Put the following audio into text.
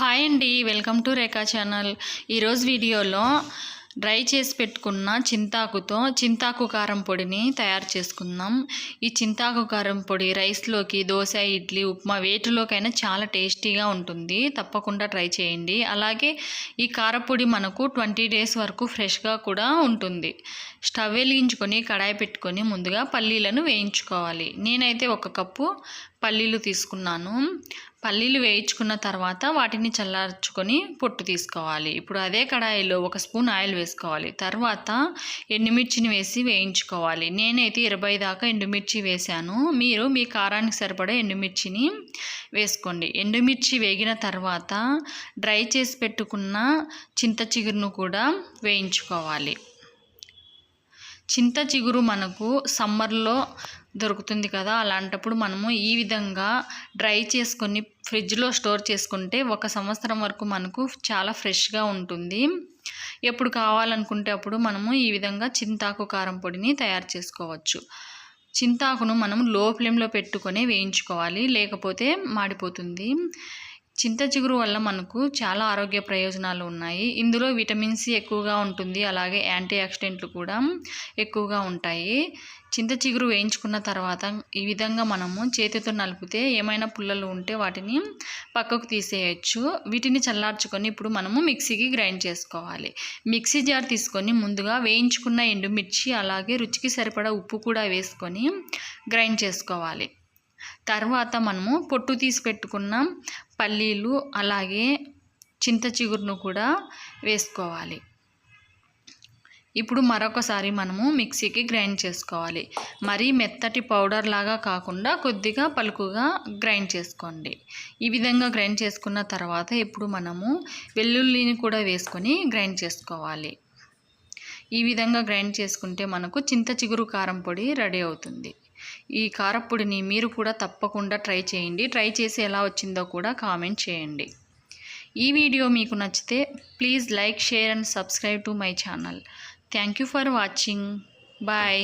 Hi అండి welcome to Rekha channel. ఈరోజు వీడియోలో డ్రై చేసి పెట్టుకున్న చింతాకుతో చింతాకు కారం పొడిని తయారు చేసుకుందాం. ఈ చింతాకు కారం పొడి రైస్లోకి దోశ ఇడ్లీ ఉప్మా వేటిలోకైనా చాలా టేస్టీగా ఉంటుంది. తప్పకుండా ట్రై చేయండి. అలాగే ఈ కారపొడి మనకు ట్వంటీ డేస్ వరకు ఫ్రెష్గా కూడా ఉంటుంది. స్టవ్ వెలిగించుకొని కడాయి పెట్టుకొని ముందుగా పల్లీలను వేయించుకోవాలి. నేనైతే ఒక కప్పు పల్లీలు తీసుకున్నాను. పల్లీలు వేయించుకున్న తర్వాత వాటిని చల్లార్చుకొని పొట్టు తీసుకోవాలి. ఇప్పుడు అదే కడాయిలో ఒక స్పూన్ ఆయిల్ వేసుకోవాలి. తర్వాత ఎండుమిర్చిని వేసి వేయించుకోవాలి. నేనైతే ఇరవై దాకా ఎండుమిర్చి వేశాను. మీరు మీ కారానికి సరిపడే ఎండుమిర్చిని వేసుకోండి. ఎండుమిర్చి వేగిన తర్వాత డ్రై చేసి పెట్టుకున్న చింత చిగురును కూడా వేయించుకోవాలి. చింత చిగురు మనకు సమ్మర్లో దొరుకుతుంది కదా అలాంటప్పుడు మనము ఈ విధంగా డ్రై చేసుకొని ఫ్రిడ్జ్లో స్టోర్ చేసుకుంటే ఒక సంవత్సరం వరకు మనకు చాలా ఫ్రెష్గా ఉంటుంది. ఎప్పుడు కావాలనుకుంటే అప్పుడు మనము ఈ విధంగా చింతాకు కారం పొడిని తయారు చేసుకోవచ్చు. చింతాకును మనం లో ఫ్లేమ్లో పెట్టుకొని వేయించుకోవాలి లేకపోతే మాడిపోతుంది. చింత చిగురు వల్ల మనకు చాలా ఆరోగ్య ప్రయోజనాలు ఉన్నాయి. ఇందులో విటమిన్ సి ఎక్కువగా ఉంటుంది. అలాగే యాంటీ ఆక్సిడెంట్లు కూడా ఎక్కువగా ఉంటాయి. చింత చిగురు వేయించుకున్న తర్వాత ఈ విధంగా మనము చేతితో నలిపితే ఏమైనా పుల్లలు ఉంటే వాటిని పక్కకు తీసేయచ్చు. వీటిని చల్లార్చుకొని ఇప్పుడు మనము మిక్సీకి గ్రైండ్ చేసుకోవాలి. మిక్సీ జార్ తీసుకొని ముందుగా వేయించుకున్న ఎండుమిర్చి అలాగే రుచికి సరిపడా ఉప్పు కూడా వేసుకొని గ్రైండ్ చేసుకోవాలి. తర్వాత మనము పొట్టు తీసి పెట్టుకున్న పల్లీలు అలాగే చింత చిగురును కూడా వేసుకోవాలి. ఇప్పుడు మరొకసారి మనము మిక్సీకి గ్రైండ్ చేసుకోవాలి. మరీ మెత్తటి పౌడర్ లాగా కాకుండా కొద్దిగా పలుకుగా గ్రైండ్ చేసుకోండి. ఈ విధంగా గ్రైండ్ చేసుకున్న తర్వాత ఇప్పుడు మనము వెల్లుల్లిని కూడా వేసుకొని గ్రైండ్ చేసుకోవాలి. ఈ విధంగా గ్రైండ్ చేసుకుంటే మనకు చింత చిగురు కారం పొడి రెడీ అవుతుంది. ఈ కారప్పొడిని మీరు కూడా తప్పకుండా ట్రై చేయండి. ట్రై చేసి ఎలా వచ్చిందో కూడా కామెంట్ చేయండి. ఈ వీడియో మీకు నచ్చితే please like share and subscribe to my channel. Thank you for watching. Bye.